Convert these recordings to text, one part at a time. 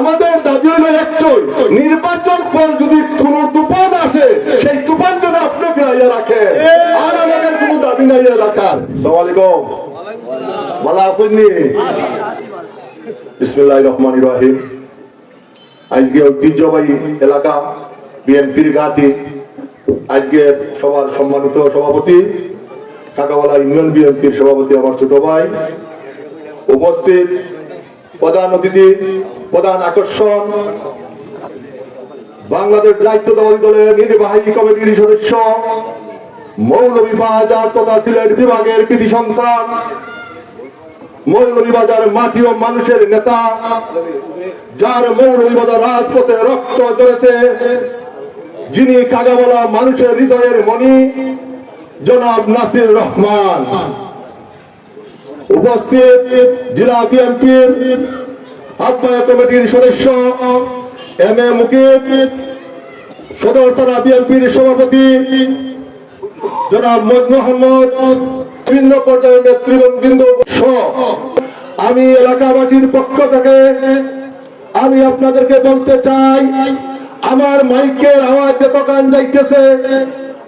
আমাদের দাবি হলো একটাই নির্বাচন পর যদি কোন তুফান আসে সেই তুফান যেন আপনি ফিরাইয়া রাখে। আর আমাদের কোনো দাবি নাই এলাকার। সালামালাইকুম। ভালো আসেননি বিসমুল্লাহ রহমান রাহিম। আজকে ঐতিহ্যবাহী এলাকা বিএনপির ঘাটি। আজকে সবার সম্মানিত সভাপতি কাকাওয়ালা ইউনিয়ন বিএনপির সভাপতি আমার ছোট ভাই। উপস্থিত প্রধান অতিথি, প্রধান আকর্ষণ, বাংলাদেশ দায়িত্বদারী দলের নির্বাহী কমিটির সদস্য মৌলভীবাজার তথা সিলেট বিভাগের কৃতি সন্তান মৌলভীবাজার মাটি ও মানুষের নেতা, যার মৌলভীবাজার রাজপথে রক্ত ধরেছে যিনি কাগাবলা মানুষের হৃদয়ের মণি, জনাব নাসির রহমান। উপস্থিত জেলা বিএনপির আহ্বায়ক কমিটির সদস্য এম এ মুকিদ সদরপাড়া বিএনপির সভাপতি জনাব মোহাম্মদ বিভিন্ন পর্যায়ের নেতৃবৃন্দ আমি এলাকাবাসীর পক্ষ থেকে আমি আপনাদেরকে বলতে চাই, আমার মাইকের আওয়াজ যে দোকান যাইতেছে,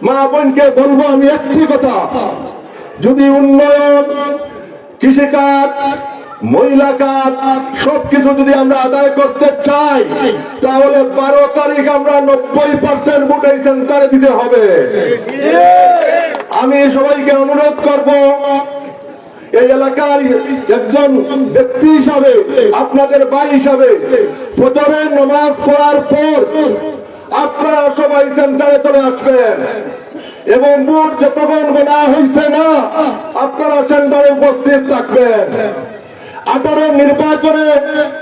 মা বোনকে বলব আমি একটি কথা। যদি উন্নয়ন কৃষিকাজ মহিলা কাজ, সবকিছু যদি আমরা আদায় করতে চাই, তাহলে বারো তারিখ আমরা নব্বই পার্সেন্ট ভোট সেন্টারে দিতে হবে। আমি সবাইকে অনুরোধ করব, এই এলাকার একজন ব্যক্তি হিসাবে, আপনাদের ভাই হিসাবে ফজরের নামাজ পড়ার পর আপনারা সবাই সেন্টারে চলে আসবেন। এবং ভোট যতক্ষণ গোনা হয়েছে না, আপনারা সেন্টারে উপস্থিত থাকবেন। আঠারো নির্বাচনে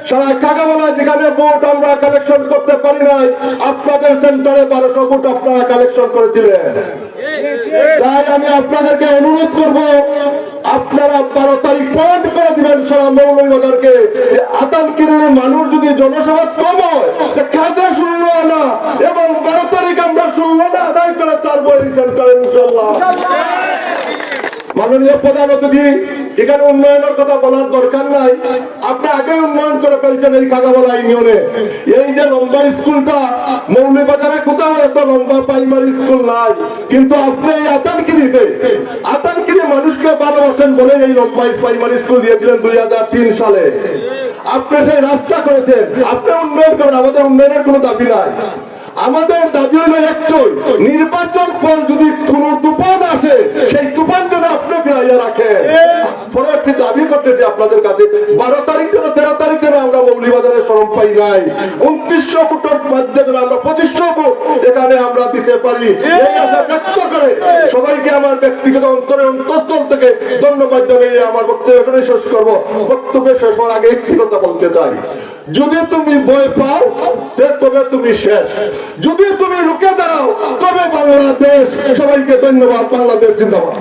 সারা কাকাবেলা যেখানে ভোট আমরা কালেকশন করতে পারি নাই, আপনাদের সেন্টারে বারোশো ভোট আপনারা কালেকশন করেছিলেন। তাই আমি আপনাদেরকে অনুরোধ করব, আপনারা বারো তারিখ পয়েন্ট করে দিবেন সারা মৌলবাজারকে আতঙ্কের মানুষ যদি জনসভা কম হয় কাজে শুনলো না এবং না আদায় করে চারবো এই সেন্টারে ইনশাল্লাহ মাননীয় প্রধান এখানে উন্নয়নের কথা বলার দরকার নাই। আপনি আগে উন্নয়ন করে ফেলছেন এই কাকাবলা ইউনিয়নে। এই যে লম্বা স্কুলটা মৌলবাজারে কোথাও এত লম্বা প্রাইমারি স্কুল নাই। কিন্তু আপনি এই আতানকিরিতে, আতানকিরি মানুষকে ভালোবাসেন বলে এই লম্বা প্রাইমারি স্কুল দিয়েছিলেন দুই হাজার তিন সালে। আপনি সেই রাস্তা করেছেন। আপনি উন্নয়ন করেন, আমাদের উন্নয়নের কোনো দাবি নাই। আমাদের দাবি হলো একটাই, নির্বাচন পর যদি কোন তুফান আসে, সেই তুফান যেন আপনি বিরাইয়া রাখে পরে একটি দাবি করতেছি আপনাদের কাছে, বারো তারিখ থেকে তেরো তারিখ থেকে আমরা মৌলিবাজারে সরম পাই নাই। ফুটের আমরা পঁচিশশো এখানে আমরা দিতে পারি। সবাইকে আমার ব্যক্তিগত অন্তরে অন্তঃস্থল থেকে ধন্যবাদ জানিয়ে আমার বক্তব্য এখানে শেষ করব। বক্তব্য শেষ হওয়ার আগে একটি কথা বলতে চাই। যদি তুমি ভয় পাও তবে তুমি শেষ। যদি তুমি রুখে দাঁড়াও তবে বাংলাদেশ। সবাইকে ধন্যবাদ, বাংলাদেশ জিন্দাবাদ।